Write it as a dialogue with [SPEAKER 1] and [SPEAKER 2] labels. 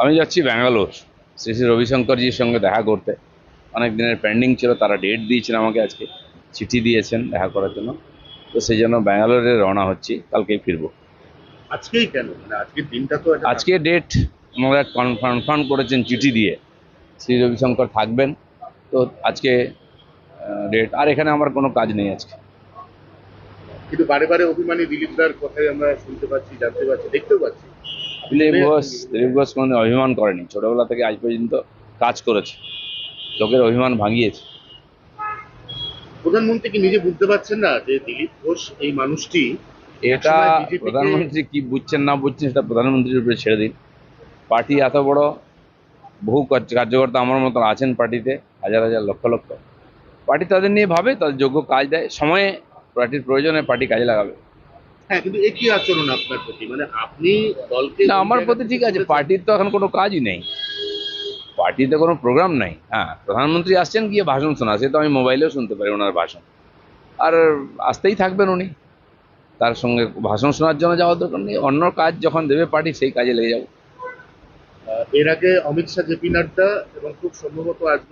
[SPEAKER 1] আমি যাচ্ছি ব্যাঙ্গালোর। শ্রী শ্রী রবিশঙ্করজির সঙ্গে দেখা করতে। অনেক দিনের পেন্ডিং ছিল তারা ডেট দিয়েছেন আমাকে আজকে। চিঠি দিয়েছেন দেখা করার জন্য। তো সেই জন্য ব্যাঙ্গালোরে রওনা হচ্ছি কালকেই ফিরবো।
[SPEAKER 2] আজকেই কেন? মানে আজকের দিনটা তো
[SPEAKER 1] আজকে ডেট ওনারা কনফার্ম করেছেন চিঠি দিয়ে। শ্রী রবিশঙ্কর থাকবেন। তো আজকে ডেট আর এখানে আমার কোনো কাজ নেই আজকে।
[SPEAKER 2] কিন্তু বারে বারে অভিমানী দিলীপ দার কথাই আমরা শুনতে পাচ্ছি জানতে পারছি দেখতেও পাচ্ছি।
[SPEAKER 1] দিলীপ ঘোষ দিলীপ ঘোষ কোনোদিন অভিমান করেনি। ছোটবেলা থেকে আজ পর্যন্ত কাজ করেছে। লোকের অভিমান ভাঙিয়েছে।
[SPEAKER 2] প্রধানমন্ত্রী কি নিজে বুঝতে পারছেন না যে দিলীপ ঘোষ এই মানুষটি
[SPEAKER 1] এটা প্রধানমন্ত্রী কি বুঝছেন না বুঝছেন সেটা প্রধানমন্ত্রীর উপরে ছেড়ে দিন। পার্টি এত বড় বহু কার্যকর্তা আমার মতন আছেন পার্টিতে হাজার হাজার লক্ষ লক্ষ। পার্টি তাদের নিয়ে ভাবে তাদের যোগ্য কাজ দেয়। সময়ে পার্টির প্রয়োজনে পার্টি কাজে লাগাবে।
[SPEAKER 2] হ্যাঁ। কিন্তু একই আচরণ আপনার প্রতি? মানে আপনি দলকে
[SPEAKER 1] না আমার প্রতি ঠিক আছে পার্টির তো এখন কোনো কাজই নেই। পার্টিতে কোনো প্রোগ্রাম নাই। হ্যাঁ প্রধানমন্ত্রী আসছেন গিয়ে ভাষণ শোনা। সে তো আমি মোবাইলেও শুনতে পারি ওনার ভাষণ। আর আসতেই থাকবেন উনি। তার সঙ্গে ভাষণ শোনার জন্য যাওয়ার দরকার নেই। অন্য কাজ যখন দেবে পার্টি সেই কাজে লেগে যাব।
[SPEAKER 2] এর আগে অমিত শাহ জেপি নাড্ডা এবং খুব সম্ভবত আসবে